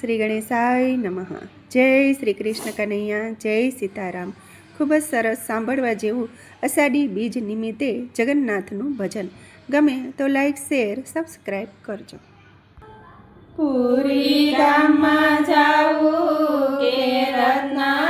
શ્રી ગણેશાય નમઃ. જય શ્રી કૃષ્ણ કનૈયા, જય સીતારામ. ખૂબ જ સરસ સાંભળવા જેવું અષાઢી બીજ નિમિત્તે જગન્નાથનું ભજન. ગમે તો લાઈક શેર સબસ્ક્રાઈબ કરજો. પૂરી ગામમાં જાવું કે રત્નાકર